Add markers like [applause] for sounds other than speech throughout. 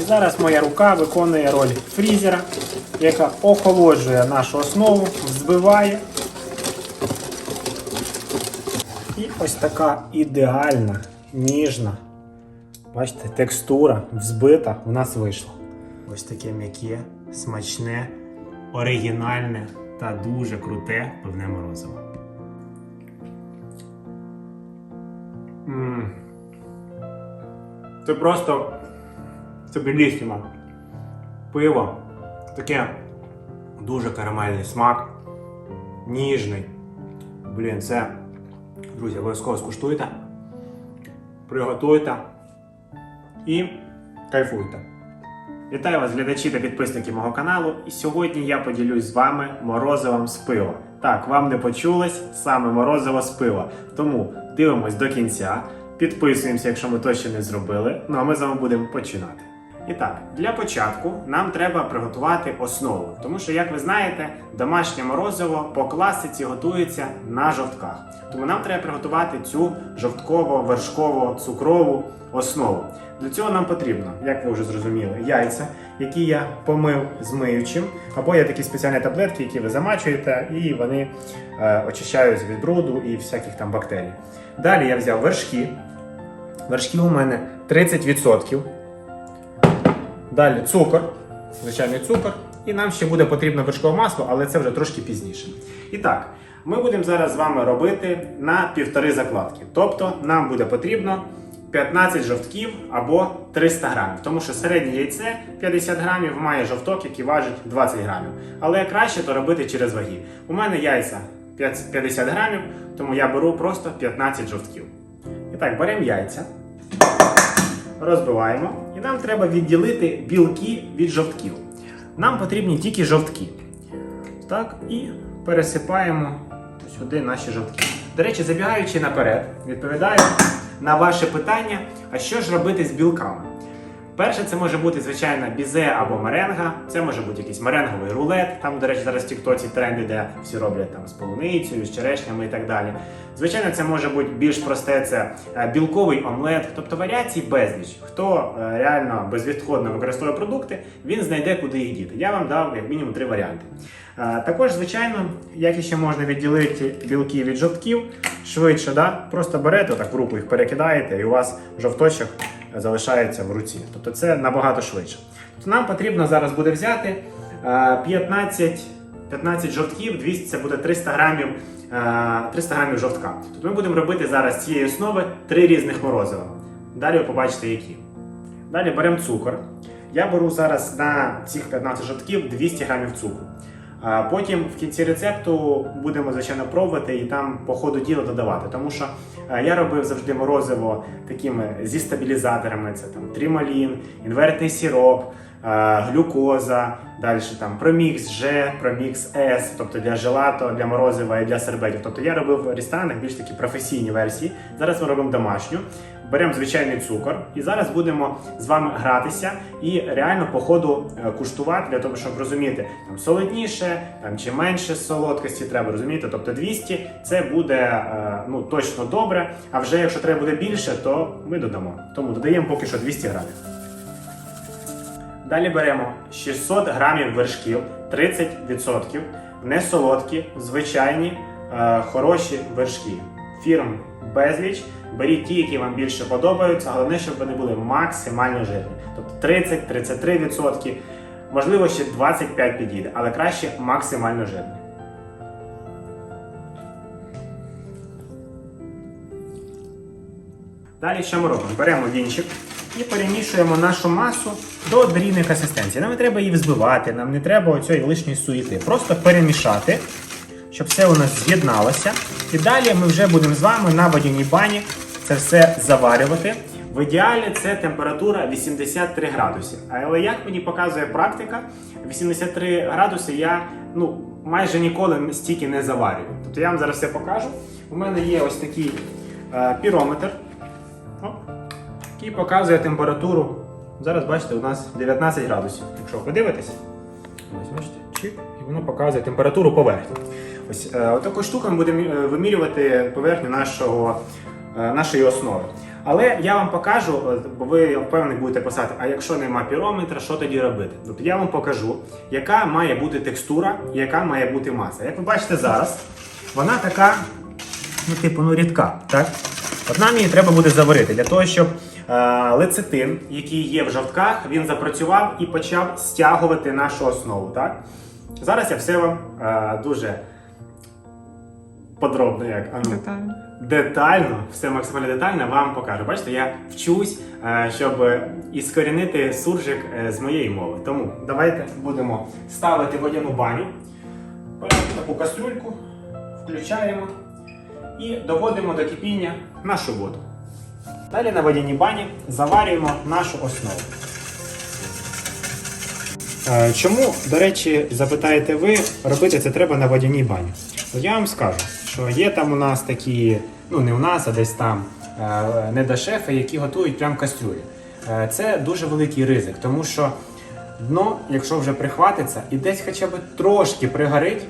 І зараз моя рука виконує роль фрізера, яка охолоджує нашу основу, взбиває. І ось така ідеальна, ніжна, бачите, текстура взбита у нас вийшла. Ось таке м'яке, смачне, оригінальне та дуже круте пивне морозиво. Це просто це. Пиво. Таке дуже карамельний смак. Ніжний. Блін, це, друзі, обов'язково скуштуйте. Приготуйте і кайфуйте. Вітаю вас, глядачі та підписники мого каналу. І сьогодні я поділюсь з вами морозивом з пива. Так, вам не почулось саме морозиво з пива. Тому дивимось до кінця, підписуємося, якщо ми то ще не зробили. Ну а ми з вами будемо починати. І так, для початку нам треба приготувати основу, тому що, як ви знаєте, домашнє морозиво по класиці готується на жовтках. Тому нам треба приготувати цю жовтково-вершково-цукрову основу. Для цього нам потрібно, як ви вже зрозуміли, яйця, які я помив з миючим, або є такі спеціальні таблетки, які ви замачуєте, і вони е, очищають від бруду і всяких там бактерій. Далі я взяв вершки. Вершки у мене 30%. Далі цукор, звичайний цукор. І нам ще буде потрібно вершкове масло, але це вже трошки пізніше. І так, ми будемо зараз з вами робити на півтори закладки. Тобто нам буде потрібно 15 жовтків або 300 грамів. Тому що середнє яйце 50 грамів має жовток, який важить 20 грамів. Але краще то робити через ваги. У мене яйця 50 грамів, тому я беру просто 15 жовтків. І так, беремо яйця розбиваємо. І нам треба відділити білки від жовтків. Нам потрібні тільки жовтки. Так, і пересипаємо сюди наші жовтки. До речі, забігаючи наперед, відповідаю на ваше питання, а що ж робити з білками? Перше, це може бути звичайно бізе або меренга. Це може бути якийсь меренговий рулет. Там, до речі, зараз в тіктоці тренди, де всі роблять там з полуницею, з черешнями і так далі. Звичайно, це може бути більш просте, це е, білковий омлет, тобто варіацій безліч. Хто е, реально безвідходно використовує продукти, він знайде, куди їх діти. Я вам дав як мінімум три варіанти. Е, Також, звичайно, як іще можна відділити білки від жовтків, швидше, да? просто берете так в руку їх перекидаєте, і у вас жовточок залишається в руці. Тобто це набагато швидше. Тобто нам потрібно зараз буде взяти е, 15, 15 жовтків, 200 це буде 300 грамів, е, 300 грамів жовтка. Тобто ми будемо робити зараз з цієї основи три різних морозива. Далі ви побачите, які. Далі беремо цукор. Я беру зараз на цих 15 жовтків 200 грамів цукру. А Потім в кінці рецепту будемо звичайно пробувати і там по ходу діла додавати. Тому що е, я робив завжди морозиво такими зі стабілізаторами: це там трімалін, інвертний сироп, глюкоза, далі там промікс G, промікс S, тобто для желато, для морозива і для сербетів. Тобто я робив в ресторанах більш такі професійні версії. Зараз ми робимо домашню. Беремо звичайний цукор і зараз будемо з вами гратися і реально по ходу е, куштувати для того, щоб розуміти там солодніше, там чи менше солодкості треба розуміти. Тобто 200 це буде е, ну точно добре. А вже якщо треба буде більше, то ми додамо. Тому додаємо поки що 200 грамів. Далі беремо 600 грамів вершків, 30%, не солодкі, звичайні, е, хороші вершки. Фірм безліч. Беріть ті, які вам більше подобаються. Головне, щоб вони були максимально жирні. Тобто 30-33%, можливо, ще 25 підійде, але краще максимально жирні. Далі що ми робимо? Беремо вінчик і перемішуємо нашу масу до однорідної консистенції. Нам не треба її взбивати, нам не треба оцієї лишньої суєти. Просто перемішати, щоб все у нас з'єдналося. І далі ми вже будемо з вами на водяній бані це все заварювати. В ідеалі це температура 83 градуси. Але як мені показує практика, 83 градуси я ну, майже ніколи стільки не заварюю. Тобто я вам зараз все покажу. У мене є ось такий е, пірометр. Який показує температуру. Зараз бачите, у нас 19 градусів. Якщо подивитесь, ось бачите, чик, і воно показує температуру поверхні. Ось е, отакою штукою ми будемо е, вимірювати поверхню нашого, е, нашої основи. Але я вам покажу, бо ви впевнений будете писати, а якщо нема пірометра, що тоді робити? Тобто я вам покажу, яка має бути текстура і яка має бути маса. Як ви бачите зараз, вона така, ну, типу, ну, рідка. Так? От нам її треба буде заварити для того, щоб лецитин, який є в жовтках, він запрацював і почав стягувати нашу основу. Так? Зараз я все вам е, дуже подробно, як а ну, Детально. детально, все максимально детально вам покажу. Бачите, я вчусь, е, щоб іскорінити суржик е, з моєї мови. Тому давайте будемо ставити водяну баню. Таку кастрюльку, включаємо і доводимо до кипіння нашу воду. Далі на водяній бані заварюємо нашу основу. Е, Чому, до речі, запитаєте ви, робити це треба на водяній бані? Я вам скажу, що є там у нас такі, ну не у нас, а десь там е, недошефи, які готують прям кастрюлі. Е, Це дуже великий ризик, тому що дно, якщо вже прихватиться і десь хоча б трошки пригорить,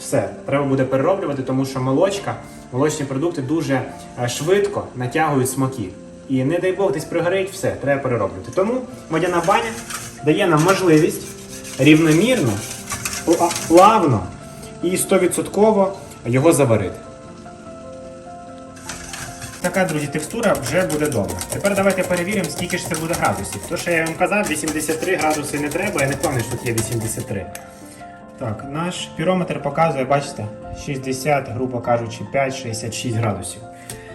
все, треба буде перероблювати, тому що молочка, молочні продукти дуже е, швидко натягують смаки. І не дай Бог десь пригорить, все, треба перероблювати. Тому водяна баня дає нам можливість рівномірно, плавно і 100% його заварити. Така, друзі, текстура вже буде добра. Тепер давайте перевіримо, скільки ж це буде градусів. То, що я вам казав, 83 градуси не треба, я не впевнений, що тут є 83. Так, наш пірометр показує, бачите, 60, грубо кажучи, 5-66 градусів.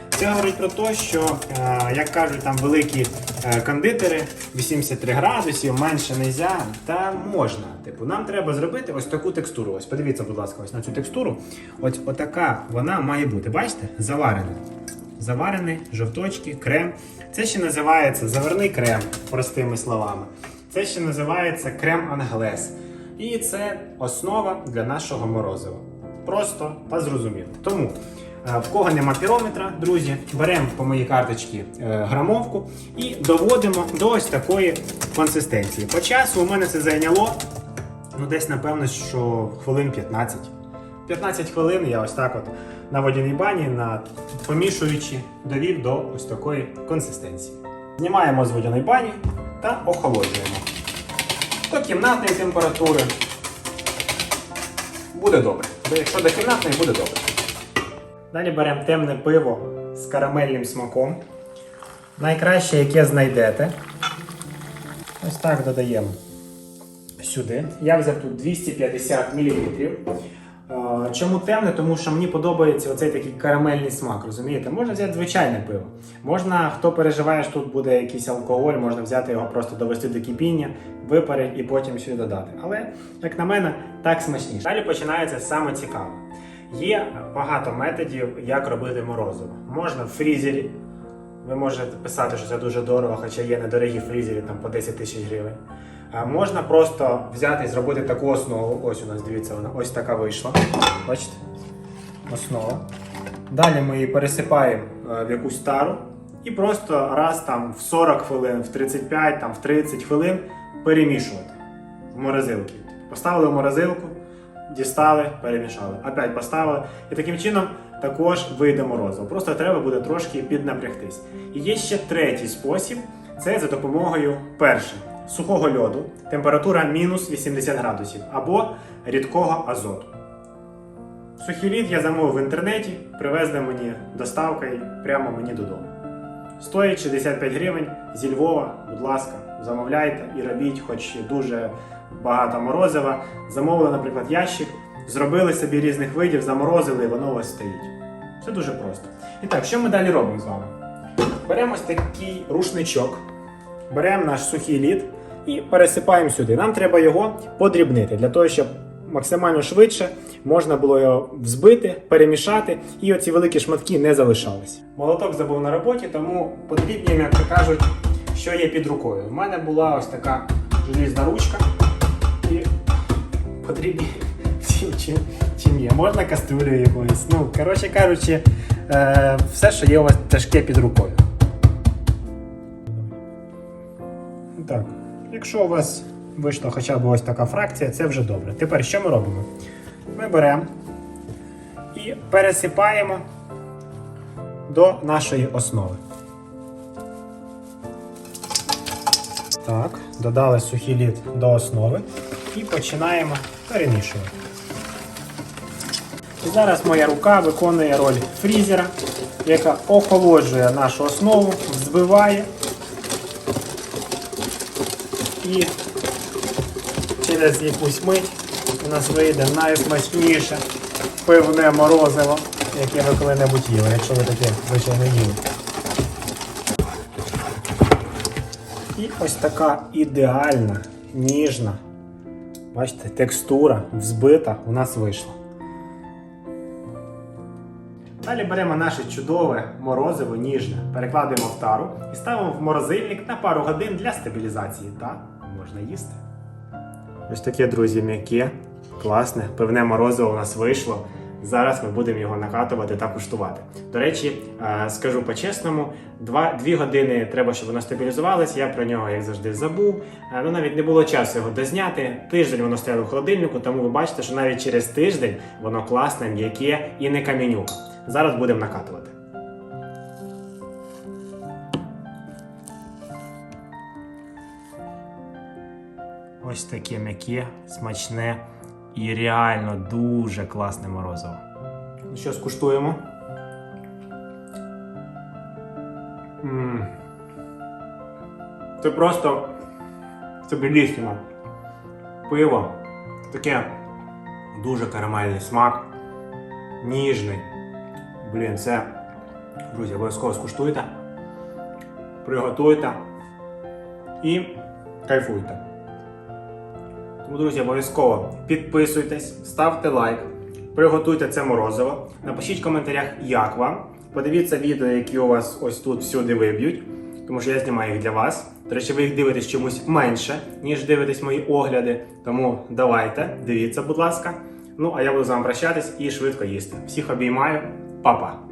Це говорить про те, що, е, як кажуть там великі е, кондитери, 83 градусів, менше не можна, та можна. Типу, нам треба зробити ось таку текстуру. Ось подивіться, будь ласка, ось на цю текстуру. Ось отака вона має бути. Бачите? Заварена. Заварений, жовточки, крем. Це ще називається заварний крем, простими словами. Це ще називається крем англес. І це основа для нашого морозива. Просто та зрозуміло. Тому, е, в кого нема пірометра, друзі, беремо по моїй карточці е, грамовку і доводимо до ось такої консистенції. По часу у мене це зайняло ну, десь, напевно, що хвилин 15. 15 хвилин я ось так от на водяній бані, на помішуючи, довів до ось такої консистенції. Знімаємо з водяної бані та охолоджуємо. До кімнатної температури буде добре. Якщо до кімнатної буде добре. Далі беремо темне пиво з карамельним смаком. Найкраще, яке знайдете. Ось так додаємо сюди. Я взяв тут 250 мл. Чому темне? Тому що мені подобається оцей такий карамельний смак, розумієте? Можна взяти звичайне пиво. Можна, хто переживає, що тут буде якийсь алкоголь, можна взяти його просто довести до кипіння, випарити і потім сюди додати. Але, як на мене, так смачніше. Далі починається саме цікаве. Є багато методів, як робити морозиво. Можна в фрізері. Ви можете писати, що це дуже дорого, хоча є недорогі фрізери там по 10 тисяч гривень. А можна просто взяти і зробити таку основу. Ось у нас, дивіться, вона ось така вийшла. Бачите? Основа. Далі ми її пересипаємо е, в якусь тару і просто раз там в 40 хвилин, в 35, там, в 30 хвилин перемішувати в морозилки. Поставили в морозилку, дістали, перемішали. Опять поставили. І таким чином також вийде морозиво. Просто треба буде трошки піднапрягтись. І є ще третій спосіб це за допомогою перше сухого льоду, температура мінус 80 градусів або рідкого азоту. Сухий лід я замовив в інтернеті, привезли мені доставкою прямо мені додому. Стоїть 65 гривень зі Львова, будь ласка, замовляйте і робіть, хоч дуже багато морозива. Замовили, наприклад, ящик, зробили собі різних видів, заморозили, і воно ось стоїть. Все дуже просто. І так, що ми далі робимо з вами? Беремо ось такий рушничок, беремо наш сухий лід і пересипаємо сюди. Нам треба його подрібнити для того, щоб максимально швидше можна було його взбити, перемішати, і оці великі шматки не залишались. Молоток забув на роботі, тому подрібнюємо, як то кажуть, що є під рукою. У мене була ось така желізна ручка і подрібні [laughs] всім, чим, чим є. Можна кастрюлею якоюсь. Ну, коротше кажучи, е, все, що є у вас тяжке під рукою. Так. Якщо у вас вийшла хоча б ось така фракція, це вже добре. Тепер що ми робимо? Ми беремо і пересипаємо до нашої основи. Так, додали сухий лід до основи і починаємо перемішувати. І Зараз моя рука виконує роль фрізера, яка охолоджує нашу основу, взбиває і через якусь мить у нас вийде найсмачніше пивне морозиво, яке ви коли-небудь їли, якщо ви таке, звичайно, їли. І ось така ідеальна, ніжна, бачите, текстура взбита у нас вийшла. Далі беремо наше чудове морозиво ніжне, перекладаємо в тару і ставимо в морозильник на пару годин для стабілізації та можна їсти. Ось таке, друзі, м'яке, класне, пивне морозиво у нас вийшло. Зараз ми будемо його накатувати та куштувати. До речі, е, скажу по-чесному, 2 години треба, щоб воно стабілізувалося. Я про нього, як завжди, забув. Е, Ну навіть не було часу його дозняти. Тиждень воно стояло в холодильнику, тому ви бачите, що навіть через тиждень воно класне, м'яке і не камінюк. Зараз будемо накатувати. Ось таке м'яке, смачне і реально дуже класне морозиво. Ну що, скуштуємо. М. Це просто це беліссимо. Пиво. Таке дуже карамельний смак. Ніжний. Блін, це, друзі, обов'язково скуштуйте. Приготуйте і кайфуйте. Тому, друзі, обов'язково підписуйтесь, ставте лайк, приготуйте це морозиво. Напишіть в коментарях, як вам. Подивіться відео, які у вас ось тут всюди виб'ють, тому що я знімаю їх для вас. До речі, ви їх дивитесь чомусь менше, ніж дивитесь мої огляди. Тому давайте, дивіться, будь ласка. Ну, а я буду з вами прощатись і швидко їсти. Всіх обіймаю, Па-па!